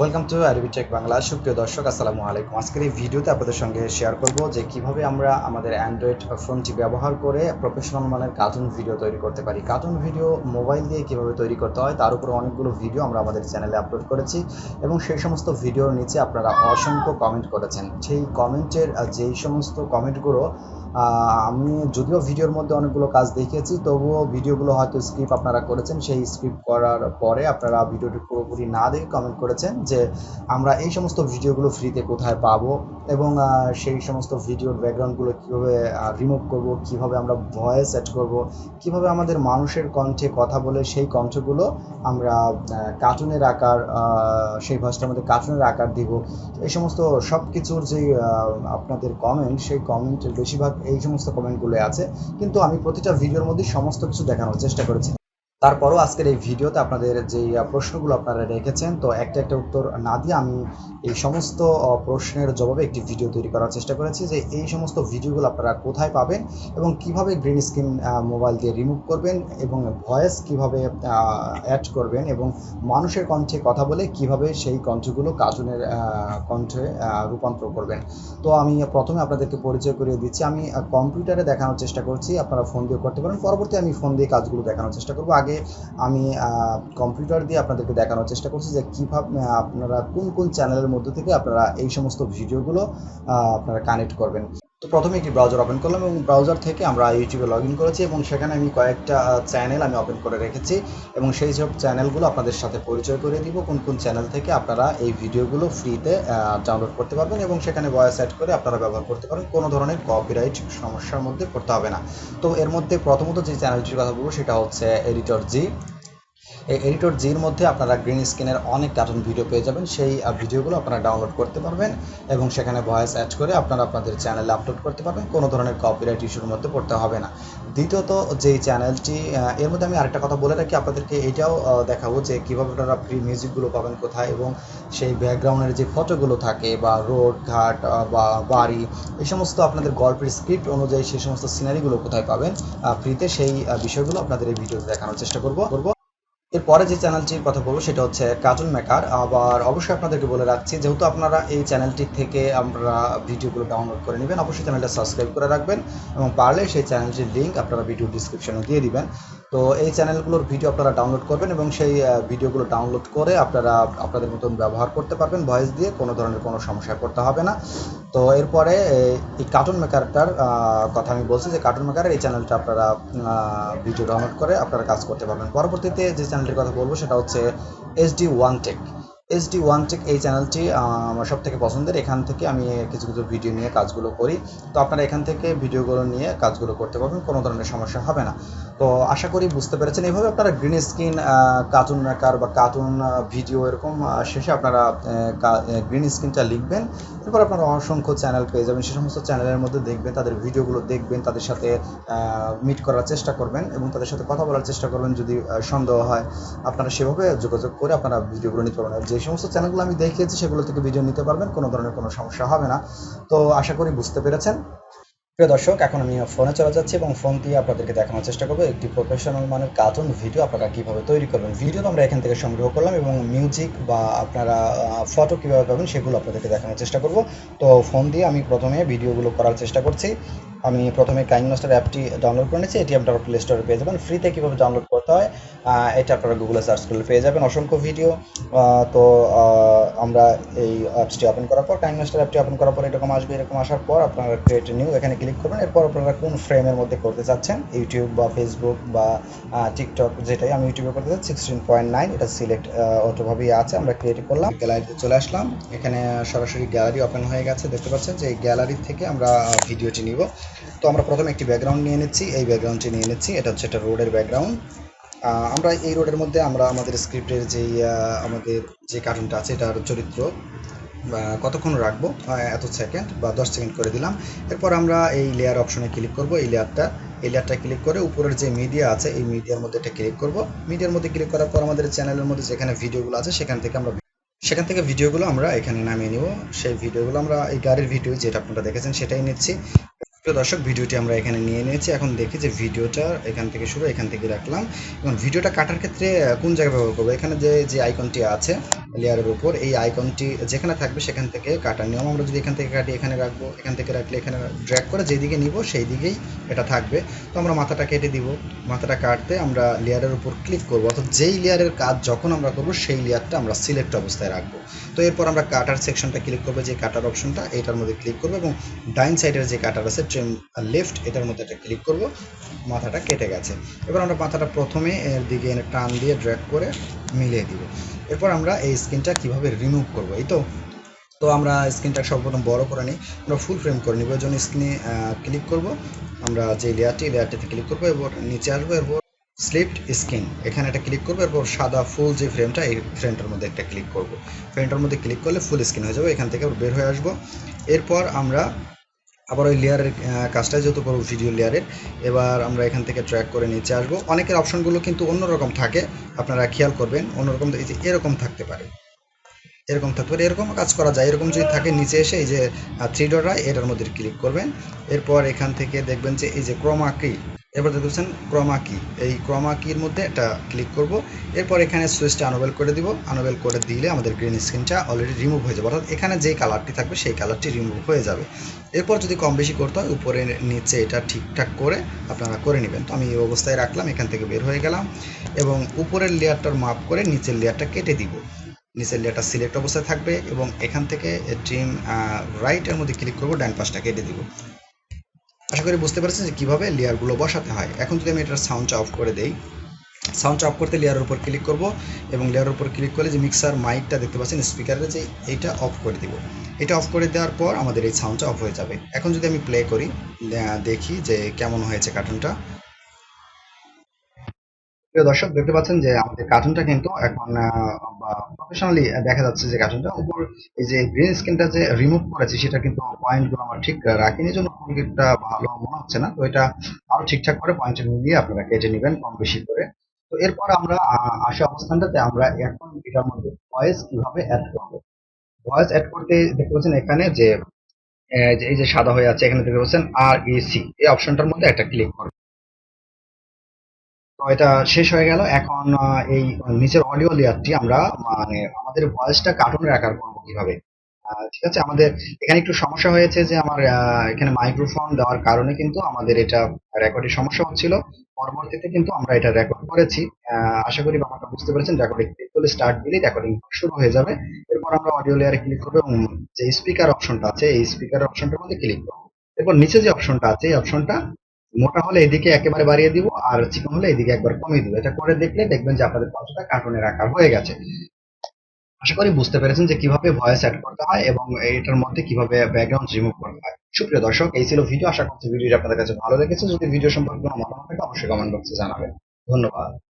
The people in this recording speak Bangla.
Welcome to R B tech Bangla সুপ্রিয় দর্শক, আসসালামু আলাইকুম। আজকের এই ভিডিওতে আপনাদের সঙ্গে শেয়ার করব যে কীভাবে আমরা আমাদের অ্যান্ড্রয়েড ফোনটি ব্যবহার করে প্রফেশনাল মানের কার্টুন ভিডিও তৈরি করতে পারি। কার্টুন ভিডিও মোবাইল দিয়ে কীভাবে তৈরি করতে হয়, তার উপরে অনেকগুলো ভিডিও আমরা আমাদের চ্যানেলে আপলোড করেছি এবং সেই সমস্ত ভিডিওর নিচে আপনারা অসংখ্য কমেন্ট করেছেন। সেই কমেন্টের যেই সমস্ত কমেন্টগুলো আমি যদিও ভিডিওর মধ্যে অনেকগুলো কাজ দেখিয়েছি, তবুও ভিডিওগুলো হয়তো স্ক্রিপ্ট আপনারা করেছেন। সেই স্ক্রিপ্ট করার পরে আপনারা ভিডিওটি পুরোপুরি না দেখে কমেন্ট করেছেন যে আমরা এই সমস্ত ভিডিওগুলো ফ্রিতে কোথায় পাবো এবং সেই সমস্ত ভিডিওর ব্যাকগ্রাউন্ডগুলো কীভাবে রিমুভ করব, কীভাবে আমরা ভয়েস অ্যাড করব, কীভাবে আমাদের মানুষের কণ্ঠে কথা বলে সেই কণ্ঠগুলো আমরা কার্টুনের আকার সেই ভয়েসটার মধ্যে কার্টুনের আকার দিব। এই সমস্ত সব কিছুর যে আপনাদের কমেন্ট সেই কমেন্টের বেশিরভাগ এই সমস্ত কমেন্টগুলো আছে। কিন্তু আমি প্রতিটা ভিডিওর মধ্যে সমস্ত কিছু দেখানোর চেষ্টা করেছি। তারপরও আজকের এই ভিডিওতে আপনাদের যে প্রশ্নগুলো আপনারা রেখেছেন, তো একটা একটা উত্তর না দিয়ে আমি এই সমস্ত প্রশ্নের জবাবে একটি ভিডিও তৈরি করার চেষ্টা করেছি যে এই সমস্ত ভিডিওগুলো আপনারা কোথায় পাবেন এবং কীভাবে গ্রিন স্ক্রিন মোবাইল দিয়ে রিমুভ করবেন এবং ভয়েস কীভাবে অ্যাড করবেন এবং মানুষের কণ্ঠে কথা বলে কীভাবে সেই কণ্ঠগুলো কার্টুনের কণ্ঠে রূপান্তর করবেন। তো আমি প্রথমে আপনাদেরকে পরিচয় করিয়ে দিচ্ছি। আমি কম্পিউটারে দেখানোর চেষ্টা করছি, আপনারা ফোন দিয়ে করতে পারেন। পরবর্তী আমি ফোন দিয়ে কাজগুলো দেখানোর চেষ্টা করব। আগে আমি কম্পিউটার দিয়ে আপনাদেরকে দেখানোর চেষ্টা করছি যে কীভাবে আপনারা কোন কোন চ্যানেলের মধ্যে থেকে আপনারা এই সমস্ত ভিডিওগুলো আপনারা কানেক্ট করবেন। তো প্রথমে একটি ব্রাউজার ওপেন করলাম এবং ব্রাউজার থেকে আমরা ইউটিউবে লগ ইন করেছি এবং সেখানে আমি কয়েকটা চ্যানেল আমি ওপেন করে রেখেছি এবং সেই সব চ্যানেলগুলো আপনাদের সাথে পরিচয় করে দিব, কোন কোন চ্যানেল থেকে আপনারা এই ভিডিওগুলো ফ্রিতে ডাউনলোড করতে পারবেন এবং সেখানে ভয়েস অ্যাড করে আপনারা ব্যবহার করতে পারেন, কোনো ধরনের কপিরাইট সমস্যার মধ্যে পড়তে হবে না। তো এর মধ্যে প্রথমত যে চ্যানেলটির কথা বলব সেটা হচ্ছে এডিটর জি এই এডিটর জির মধ্যে আপনারা গ্রিন স্ক্রিনের অনেক কার্টুন ভিডিও পেয়ে যাবেন। সেই ভিডিওগুলো আপনারা ডাউনলোড করতে পারবেন এবং সেখানে ভয়েস অ্যাড করে আপনারা আপনাদের চ্যানেলে আপলোড করতে পারবেন। কোনো ধরনের কপিরাইট ইস্যুর মধ্যে পড়তে হবে না। দ্বিতীয়ত যেই চ্যানেলটি এর মধ্যে আমি আরেকটা কথা বলে রাখি আপনাদেরকে। এটাও দেখাবো যে কীভাবে আপনারা ফ্রি মিউজিকগুলো পাবেন কোথায় এবং সেই ব্যাকগ্রাউন্ডের যে ফটোগুলো থাকে বা রোড ঘাট বা বাড়ি, এই সমস্ত আপনাদের গল্পের স্ক্রিপ্ট অনুযায়ী সেই সমস্ত সিনারিগুলো কোথায় পাবেন ফ্রিতে সেই বিষয়গুলো আপনাদের এই ভিডিওতে দেখানোর চেষ্টা করব করব। এরপরে যে চ্যানেলটির কথা বলব সেটা হচ্ছে কার্টুন মেকার। আবার অবশ্যই আপনাদেরকে বলে রাখছি, যেহেতু আপনারা এই চ্যানেলটি থেকে আমরা ভিডিওগুলো ডাউনলোড করে নেবেন, অবশ্যই চ্যানেলটা সাবস্ক্রাইব করে রাখবেন এবং পারলে সেই চ্যানেলটির লিঙ্ক আপনারা ভিডিও ডিসক্রিপশনে দিয়ে দিবেন। তো এই চ্যানেলগুলোর ভিডিও আপনারা ডাউনলোড করবেন এবং সেই ভিডিওগুলো ডাউনলোড করে আপনারা, আপনাদের মতন ব্যবহার করতে পারবেন ভয়েস দিয়ে, কোনো ধরনের কোনো সমস্যা করতে হবে না। তো এরপরে এই- কার্টুন মেকারটার কথা আমি বলছি যে কার্টুন মেকারের এই চ্যানেলটা আপনারা ভিডিও ডাউনলোড করে আপনারা কাজ করতে পারবেন। পরবর্তীতে যে চ্যানেলটির কথা বলব সেটা হচ্ছে SD one tech SD one tech এই চ্যানেলটি আমার সব থেকে পছন্দের। এখান থেকে আমি কিছু কিছু ভিডিও নিয়ে কাজগুলো করি। তো আপনারা এখান থেকে ভিডিওগুলো নিয়ে কাজগুলো করতে পারবেন, কোনো ধরনের সমস্যা হবে না। তো আশা করি বুঝতে পেরেছেন। এইভাবে আপনারা গ্রিন স্ক্রিন কার্টুন মেকার বা কার্টুন ভিডিও এরকম শেষে আপনারা গ্রিন স্ক্রিনটা লিখবেন। এরপর আপনারা অসংখ্য চ্যানেল পেয়ে যাবেন। সে সমস্ত চ্যানেলের মধ্যে দেখবেন, তাদের ভিডিওগুলো দেখবেন, তাদের সাথে মিট করার চেষ্টা করবেন এবং তাদের সাথে কথা বলার চেষ্টা করবেন যদি সন্দেহ হয়। আপনারা সেভাবে যোগাযোগ করে আপনারা ভিডিওগুলো নিতে পারবেন। যে সমস্ত চ্যানেলগুলো আমি দেখিয়েছি, সেগুলো থেকে ভিডিও নিতে পারবেন, কোনো ধরনের কোনো সমস্যা হবে না। তো আশা করি বুঝতে পেরেছেন। প্রিয় দর্শক, এখন আমি ফোনে চলে যাচ্ছি এবং ফোন দিয়ে আপনাদেরকে দেখানোর চেষ্টা করব একটি প্রফেশনাল মানের কার্টুন ভিডিও আপনারা কীভাবে তৈরি করবেন। ভিডিও তো আমরা এখান থেকে সংগ্রহ করলাম এবং মিউজিক বা আপনারা ফটো কীভাবে পাবেন সেগুলো আপনাদেরকে দেখানোর চেষ্টা করব। তো ফোন দিয়ে আমি প্রথমে ভিডিওগুলো করার চেষ্টা করছি। আমি প্রথমে কাইন মাস্টার অ্যাপটি ডাউনলোড করে নিয়েছি। এটি আপনারা প্লে স্টোরে পেয়ে যাবেন। ফ্রিতে কীভাবে ডাউনলোড করতে হয় এটা আপনারা গুগলে সার্চ করলে পেয়ে যাবেন। অসংখ্য ভিডিও তো আমরা এই অ্যাপসটি ওপেন করার পর কাইন মাস্টার অ্যাপটি ওপেন করার পর এরকম আসবে, এরকম আসার পর আপনারা ক্রিয়েট নিউ এখানে ক্লিক করবেন। এরপর আপনারা কোন ফ্রেমের মধ্যে করতে চাচ্ছেন, ইউটিউব বা ফেসবুক বা টিকটক যেটাই আমি ইউটিউবে করতে চাচ্ছি সিক্সটিন পয়েন্ট নাইন এটা সিলেক্ট অটোভাবেই আছে, আমরা ক্রিয়েট করলাম। গ্যালারিতে চলে আসলাম। এখানে সরাসরি গ্যালারি ওপেন হয়ে গেছে, দেখতে পাচ্ছেন যে এই গ্যালারি থেকে আমরা ভিডিওটি নিব। তো আমরা প্রথমে একটি ব্যাকগ্রাউন্ড নিয়ে নিচ্ছি। এই ব্যাকগ্রাউন্ডটি নিয়ে নিচ্ছি। এটা হচ্ছে একটা রোডের ব্যাকগ্রাউন্ড আমরা এই রোডের মধ্যে আমরা আমাদের স্ক্রিপ্টের যেই আমাদের যে কার্টুনটা আছে, এটার চরিত্র কতক্ষণ রাখব? এত সেকেন্ড বা দশ সেকেন্ড করে দিলাম। এরপর আমরা এই লেয়ার অপশনে ক্লিক করব। এই লেয়ারটা এই লেয়ারটা ক্লিক করে উপরের যে মিডিয়া আছে, এই মিডিয়ার মধ্যে এটা ক্লিক করব। মিডিয়ার মধ্যে ক্লিক করার পর আমাদের চ্যানেলের মধ্যে যেখানে ভিডিওগুলো আছে, সেখান থেকে আমরা সেখান থেকে ভিডিওগুলো আমরা এখানে নামিয়ে নিব। সেই ভিডিওগুলো আমরা, এই গাড়ির ভিডিও যেটা আপনারা দেখেছেন, সেটাই নিচ্ছি। প্রিয় দর্শক, ভিডিওটি আমরা এখানে নিয়ে নিয়েছি। এখন দেখি যে ভিডিওটা এখান থেকে শুরু, এখান থেকে রাখলাম। এবং ভিডিওটা কাটার ক্ষেত্রে কোন জায়গায় ব্যবহার করব? এখানে যে যে আইকনটি আছে লেয়ারের উপর এই আইকনটি যেখানে থাকবে সেখান থেকে কাটার নিয়ম আমরা যদি এখান থেকে কাটি, এখানে রাখব, এখান থেকে রাখলে এখানে ড্র্যাগ করে যেদিকে নিব সেই দিকেই এটা থাকবে। তো আমরা মাথাটা কেটে দিব। মাথাটা কাটতে আমরা লেয়ারের উপর ক্লিক করব। অর্থাৎ যেই লেয়ারের কাজ যখন আমরা করব, সেই লেয়ারটা আমরা সিলেক্ট অবস্থায় রাখব। তো এরপর আমরা কাটার সেকশনটা ক্লিক করব, যে কাটার অপশনটা এটার মধ্যে ক্লিক করব এবং ডাইন সাইডের যে কাটার আছে ট্রেন লেফট এটার মধ্যে একটা ক্লিক করব। মাথাটা কেটে গেছে। এবার আমরা মাথাটা প্রথমে এর দিকে এনে টান দিয়ে ড্র্যাগ করে মিলিয়ে দিব। এরপর আমরা এই স্ক্রিনটা কীভাবে রিমুভ করব, এই তো? তো আমরা স্ক্রিনটা সর্বপ্রথম বড় করে নিই, আমরা ফুল ফ্রেম করে নিব এর জন্য স্ক্রিনে ক্লিক করব। আমরা যে লেয়ারটি লেয়ারটিতে ক্লিক করব, এরপর নিচে আসব, এরপর স্লিপড স্ক্রিন এখানে একটা ক্লিক করব, এরপর সাদা ফুল যে ফ্রেমটা এই ফ্রেমটার মধ্যে একটা ক্লিক করব। ফ্রেমটার মধ্যে ক্লিক করলে ফুল স্ক্রিন হয়ে যাবে, এখান থেকে বের হয়ে আসব। এরপর আমরা আবার ওই লেয়ারের কাজটা যেহেতু করব ভিডিও লেয়ারের এবার আমরা এখান থেকে ট্র্যাক করে নিচে আসব। অনেকের অপশনগুলো কিন্তু অন্যরকম থাকে, আপনারা খেয়াল করবেন, অন্যরকম এই যে এরকম থাকতে পারে। এরকম থাকতে পারে, এরকম কাজ করা যায়। এরকম যদি থাকে, নিচে এসে এই যে থ্রি ডটরা এটার মধ্যে ক্লিক করবেন। এরপর এখান থেকে দেখবেন যে এই যে ক্রমা কি এরপর দেখবেন ক্রমা কি এই ক্রমা কির মধ্যে একটা ক্লিক করব। এরপর এখানে সুইচটা আনবেল করে দিব। আনবেল করে দিলে আমাদের গ্রিন স্ক্রিনটা অলরেডি রিমুভ হয়ে যাবে। অর্থাৎ এখানে যে কালারটি থাকবে, সেই কালারটি রিমুভ হয়ে যাবে। এরপর যদি কম বেশি করতে হয়, উপরে নিচে এটা ঠিকঠাক করে আপনারা করে নেবেন। তো আমি এই অবস্থায় রাখলাম, এখান থেকে বের হয়ে গেলাম এবং উপরের লেয়ারটার মাপ করে নিচের লেয়ারটা কেটে দিব। নিচের লেয়ারটা সিলেক্ট অবস্থায় থাকবে এবং এখান থেকে ট্রিম রাইটের মধ্যে ক্লিক করব, ডান পাশটা কেটে দিব। আশা করি বুঝতে পারছেন যে কীভাবে লেয়ারগুলো বসাতে হয়। এখন যদি আমি এটার সাউন্ডটা অফ করে দেই সাউন্ড অফ করতে লেয়ারের উপর ক্লিক করব এবং লেয়ারের উপর ক্লিক করলে যে মিক্সার মাইকটা দেখতে পাচ্ছেন স্পিকারের যে এইটা অফ করে দিব। এটা অফ করে দেওয়ার পর আমাদের এই সাউন্ডটা অফ হয়ে যাবে। এখন যদি আমি প্লে করি দেখি যে কেমন হয়েছে কার্টুনটা প্রিয় দর্শক, দেখতে পাচ্ছেন যে আমাদের কার্টুনটা কিন্তু এখন প্রফেশনালি দেখা যাচ্ছে যে কার্টুনটা উপর এই যে গ্রিন স্ক্রিনটা যে রিমুভ করেছি, সেটা কিন্তু পয়েন্টগুলো আমার ঠিক রাখিনি জন্য খুব একটা ভালো মনে হচ্ছে না। তো এটা আরও ঠিকঠাক করে পয়েন্ট মিলিয়ে আপনারা কেটে নেবেন কম বেশি করে। তো এরপর আমরা আসা অবস্থানটাতে আমরা এখন এটার মধ্যে ভয়েস কীভাবে অ্যাড করব? ভয়েস অ্যাড করতে দেখতে পাচ্ছেন এখানে যে এই যে সাদা হয়ে আছে, এখানে দেখতে পাচ্ছেন আর এসি এই অপশনটার মধ্যে একটা ক্লিক করবেন তো এটা শেষ হয়ে গেল। এখন এই নিচের অডিও লেয়ারটি আমরা মানে আমাদের ভয়েসটা কার্টুনের আকার করব কীভাবে। ঠিক আছে? আমাদের এখানে একটু সমস্যা হয়েছে যে আমার এখানে মাইক্রোফোন দেওয়ার কারণে কিন্তু আমাদের এটা রেকর্ডের সমস্যা হচ্ছিল। পরবর্তীতে কিন্তু আমরা এটা রেকর্ড করেছি। আশা করি ব্যাপারটা বুঝতে পেরেছেন। রেকর্ডিং ক্লিক করলে স্টার্ট দিলেই রেকর্ডিং শুরু হয়ে যাবে। এরপর আমরা অডিও লেয়ারে ক্লিক করব এবং যে স্পিকার অপশনটা আছে, এই স্পিকার অপশনটার মধ্যে ক্লিক করব। এরপর নিচে যে অপশনটা আছে, এই অপশনটা মোটা হলে এদিকে একেবারে বাড়িয়ে দিব, আর চিকন হলে এদিকে একবার কমিয়ে দিব। এটা করে দেখলে দেখবেন যে আপনাদের পাঁচটা কার্টুনের আকার হয়ে গেছে। আশা করি বুঝতে পেরেছেন যে কীভাবে ভয়েস অ্যাড করতে হয় এবং এটার মধ্যে কীভাবে ব্যাকগ্রাউন্ড রিমুভ করতে হয়। সুপ্রিয় দর্শক, এই ছিল ভিডিও আশা করছি ভিডিওটি আপনাদের কাছে ভালো লেগেছে। যদি ভিডিও সম্পর্কে কোনো মতামত থাকে, অবশ্যই কমেন্ট বক্সে জানাবেন। ধন্যবাদ।